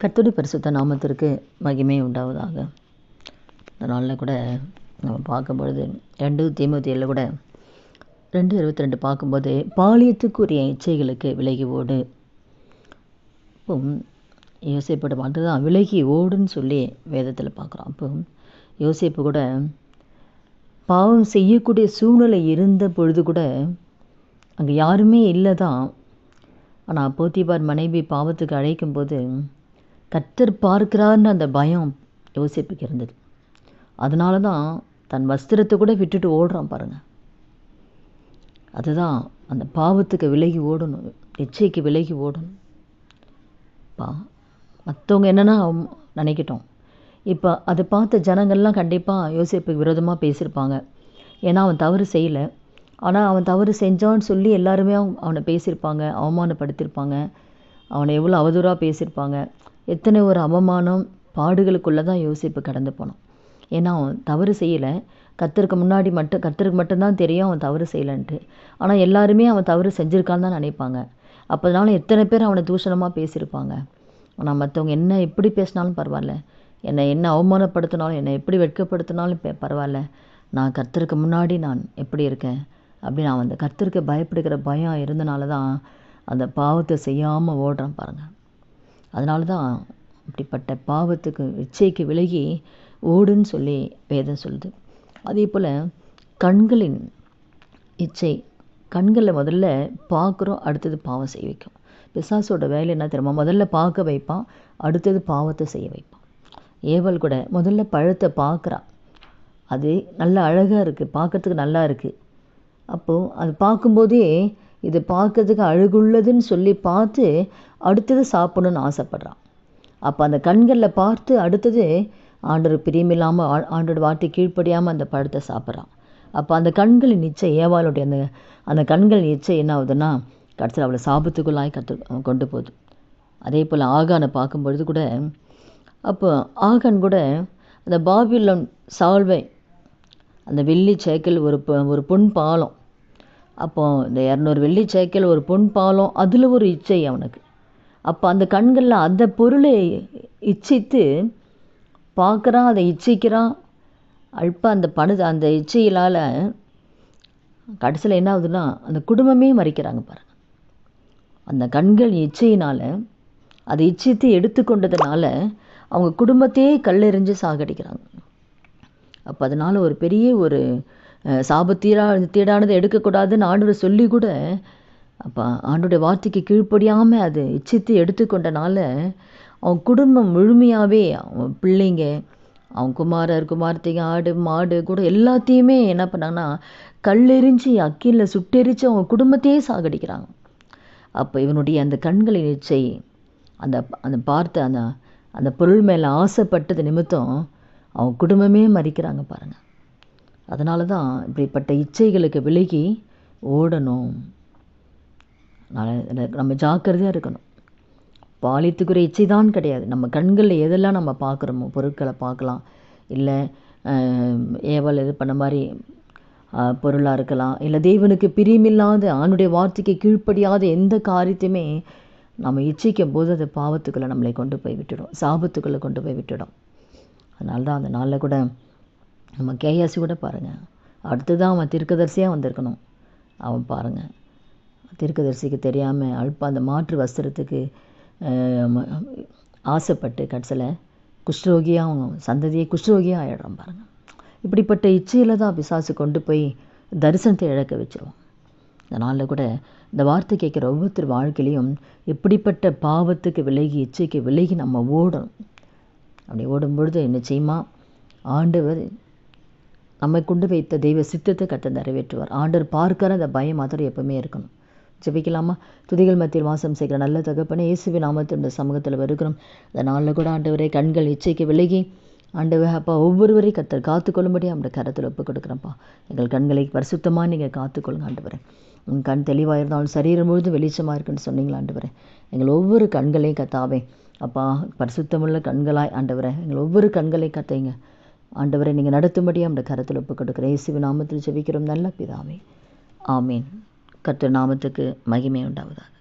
கர்த்தருடைய பரிசுத்த நாமத்திற்கு மகிமை உண்டாவதாக. இந்த நாளில் கூட நம்ம பார்க்கும்பொழுது ரெண்டு தீமூத்தியில் கூட ரெண்டு இருபத்தி ரெண்டு பார்க்கும்போது பாலியத்துக்குரிய இச்சைகளுக்கு விலகி ஓடு. இப்போ யோசிப்போட பாட்டு தான் விலகி ஓடுன்னு சொல்லி வேதத்தில் பார்க்குறோம் அப்போ யோசிப்பு கூட பாவம் செய்யக்கூடிய சூழ்நிலை இருந்த பொழுது கூட அங்கே யாருமே இல்லை தான் ஆனால் போத்திபார் மனைவி பாவத்துக்கு அழைக்கும்போது கத்தர் பார்க்கிறார்னு அந்த பயம் யோசிப்புக்கு இருந்தது. அதனால தான் தன் வஸ்திரத்தை கூட விட்டுட்டு ஓடுறான் பாருங்கள் அதுதான் அந்த பாவத்துக்கு விலகி ஓடணும் எச்சைக்கு விலகி ஓடணும். பா மற்றவங்க என்னென்னா நினைக்கட்டும். இப்போ அதை பார்த்த ஜனங்கள்லாம் கண்டிப்பாக யோசிப்புக்கு விரோதமாக பேசியிருப்பாங்க. ஏன்னா அவன் தவறு செய்யலை. ஆனால் அவன் தவறு செஞ்சான்னு சொல்லி எல்லாருமே அவனை பேசியிருப்பாங்க அவமானப்படுத்தியிருப்பாங்க. அவனை எவ்வளோ அவதூறாக பேசியிருப்பாங்க. எத்தனை ஒரு அவமானம் பாடுகளுக்குள்ளே தான் யோசிப்பு கடந்து போனான். ஏன்னா அவன் தவறு செய்யலை. கத்தருக்கு முன்னாடி மட்டும் கத்தருக்கு மட்டும்தான் தெரியும் அவன் தவறு செய்யலைன்ட்டு. ஆனால் எல்லாருமே அவன் தவறு செஞ்சுருக்கான்னு தான் நினைப்பாங்க. அப்போனால எத்தனை பேர் அவனை தூஷணமாக பேசியிருப்பாங்க? ஆனால் மற்றவங்க என்ன எப்படி பேசினாலும் பரவாயில்ல. என்னை என்ன அவமானப்படுத்தினாலும் என்னை எப்படி வெட்கப்படுத்தினாலும் பரவாயில்ல. நான் கர்த்தருக்கு முன்னாடி நான் எப்படி இருக்கேன்? அப்படின்னு அவன் அந்த கர்த்தருக்கு பயப்படுகிற பயம் இருந்தனால தான் அந்த பாவத்தை செய்யாமல் ஓடுறான் பாருங்கள் அதனால தான் அப்படிப்பட்ட பாவத்துக்கு இச்சைக்கு விலகி ஓடுன்னு சொல்லி வேதம் சொல்லுது. அதே போல் கண்களின் இச்சை கண்களை முதல்ல பார்க்குறோம் அடுத்தது பாவம் செய்ய வைக்கும். பிசாசோட வேலை என்ன தெரியுமா? முதல்ல பார்க்க வைப்பான் அடுத்தது பாவத்தை செய்ய வைப்பான். ஏவல் கூட முதல்ல பழத்தை பார்க்குறான் அது நல்லா அழகாக இருக்குது பார்க்குறதுக்கு நல்லா இருக்குது அப்போது அது பார்க்கும்போதே இது பார்க்கறதுக்கு அழகுள்ளதுன்னு சொல்லி பார்த்து அடுத்தது சாப்பிட்ணுன்னு ஆசைப்பட்றான். அப்போ அந்த கண்களில் பார்த்து அடுத்தது ஆண்டவர் பிரியமில்லாமல் ஆண்டோட வார்த்தை கீழ்ப்படியாமல் அந்த பழத்தை சாப்பிட்றான். அப்போ அந்த கண்களின் இச்சை ஏவாளுடைய அந்த அந்த கண்களின் இச்சை என்ன ஆகுதுன்னா கடைசியில் அவளை சாபத்துக்குள்ளாய் கற்று கொண்டு போகுது. அதே போல் ஆகானை பார்க்கும்பொழுது கூட அப்போ ஆகான் கூட அந்த பாபிலோன் சால்வை அந்த வெள்ளி சேக்கல் ஒரு ஒரு பொன் பாலம் அப்போ இந்த இரநூறு வெள்ளி சேக்கல் ஒரு பொன் பாலம் அதில் ஒரு இச்சை அவனுக்கு. அப்போ அந்த கண்களில் அந்த பொருளை இச்சித்து பார்க்குறான் அதை இச்சிக்கிறான். அல்ப அந்த பணு அந்த இச்சையிலால் கடைசியில் என்ன ஆகுதுன்னா அந்த குடும்பமே மறிக்கிறாங்க பாருங்க அந்த கண்கள் இச்சையினால் அதை இச்சித்து எடுத்துக்கொண்டதுனால அவங்க குடும்பத்தையே கல்லெறிஞ்சு சாகடிக்கிறாங்க. அப்போ அதனால் ஒரு பெரிய ஒரு சாபத்தீரா தீடானது எடுக்கக்கூடாதுன்னு ஆண்டவர் சொல்லி கூட அப்போ ஆண்டுடைய வார்த்தைக்கு கீழ்ப்படியாமல் அது இச்சித்து எடுத்துக்கொண்டனால அவன் குடும்பம் முழுமையாகவே அவன் பிள்ளைங்க அவன் குமாரர் குமார்த்திங்க ஆடு மாடு கூட எல்லாத்தையுமே என்ன பண்ணாங்கன்னா கல்லெறிஞ்சு அக்கியில் சுட்டெரித்து அவன் குடும்பத்தையே சாகடிக்கிறாங்க. அப்போ இவனுடைய அந்த கண்களின் இச்சை அந்த அந்த பார்த்த அந்த அந்த பொருள் மேலே ஆசைப்பட்டது நிமித்தம் அவன் குடும்பமே மறிக்கிறாங்க பாருங்கள் அதனால தான் இப்படிப்பட்ட இச்சைகளுக்கு விலகி ஓடணும். நம்ம ஜாக்கிரதையாக இருக்கணும். பாலித்துக்குரிய இச்சை தான் கிடையாது. நம்ம கண்களில் எதெல்லாம் நம்ம பார்க்குறோமோ பொருட்களை பார்க்கலாம். இல்லை ஏவல் இது பண்ண மாதிரி பொருளாக இருக்கலாம். இல்லை தேவனுக்கு பிரியமில்லாத ஆணுடைய வார்த்தைக்கு கீழ்ப்படியாத எந்த காரியத்தையுமே நம்ம இச்சிக்கும் போது அது பாவத்துக்குள்ளே நம்மளை கொண்டு போய் விட்டுடும். சாபத்துக்குள்ளே கொண்டு போய் விட்டுடும். அதனால தான் அந்த நாளில் கூட நம்ம கேஎஸ்சி கூட பாருங்கள் அடுத்து தான் அவன் தீர்க்கதரிசியாக வந்திருக்கணும். அவன் பாருங்கள் தீர்க்கதரிசிக்கு தெரியாமல் அல்ப அந்த மாற்று வஸ்திரத்துக்கு ஆசைப்பட்டு கடைசியில் குஷ்ரோகியாக அவங்க சந்ததியை குஷ்ரோகியாக ஆயிடுறான் பாருங்கள் இப்படிப்பட்ட இச்சையில் தான் பிசாசு கொண்டு போய் தரிசனத்தை இழக்க வச்சிருவோம் அதனால் கூட இந்த வார்த்தை கேட்குற ஒவ்வொருத்தர் வாழ்க்கையிலையும் இப்படிப்பட்ட பாவத்துக்கு விலகி இச்சைக்கு விலகி நம்ம ஓடணும். அப்படி ஓடும் பொழுது நிச்சயமாக ஆண்டவர் நம்மை கொண்டு வைத்த தெய்வ சித்தத்தை கத்த நிறைவேற்றுவார். ஆண்டவர் பார்க்கிற அந்த பயம் மாத்திரம் எப்பவுமே இருக்கணும். ஜெபிக்கலாமா? துதிகள் மத்தியில் வாசம் செய்கிற நல்ல தகப்பனே இயேசுவி நாமத்தினுடைய சமூகத்தில் வருகிறோம் இந்த நாளில் கூட ஆண்டவரே கண்கள் இச்சைக்கு விலகி ஆண்டவர் அப்பா ஒவ்வொருவரையும் கத்தர் காத்துக்கொள்ளும்படி அவங்களோட கரத்தில் ஒப்பு கொடுக்குறப்பா எங்கள் கண்களை பரிசுத்தமாக நீங்கள் காத்துக்கொள்ளுங்க ஆண்டவரே. உன் கண் தெளிவாக இருந்தாலும் சரீரம் முழுதும் வெளிச்சமாக இருக்குன்னு சொன்னீங்களா ஆண்டவரே? எங்கள் ஒவ்வொரு கண்களையும் கத்தாவே. அப்பா பரிசுத்தமுள்ள கண்களாய் ஆண்டவரே எங்கள் ஒவ்வொரு கண்களையும் கத்தைங்க. ஆண்டவரை நீங்கள் நடத்தும்படி அந்த கரத்தில் ஒப்பு கொடுக்குறேன் இயேசுவின் நாமத்தில் ஜெபிக்கிறோம். நல்ல பிதாவே. ஆமீன். கர்த்தர் நாமத்துக்கு மகிமை உண்டாவதாக.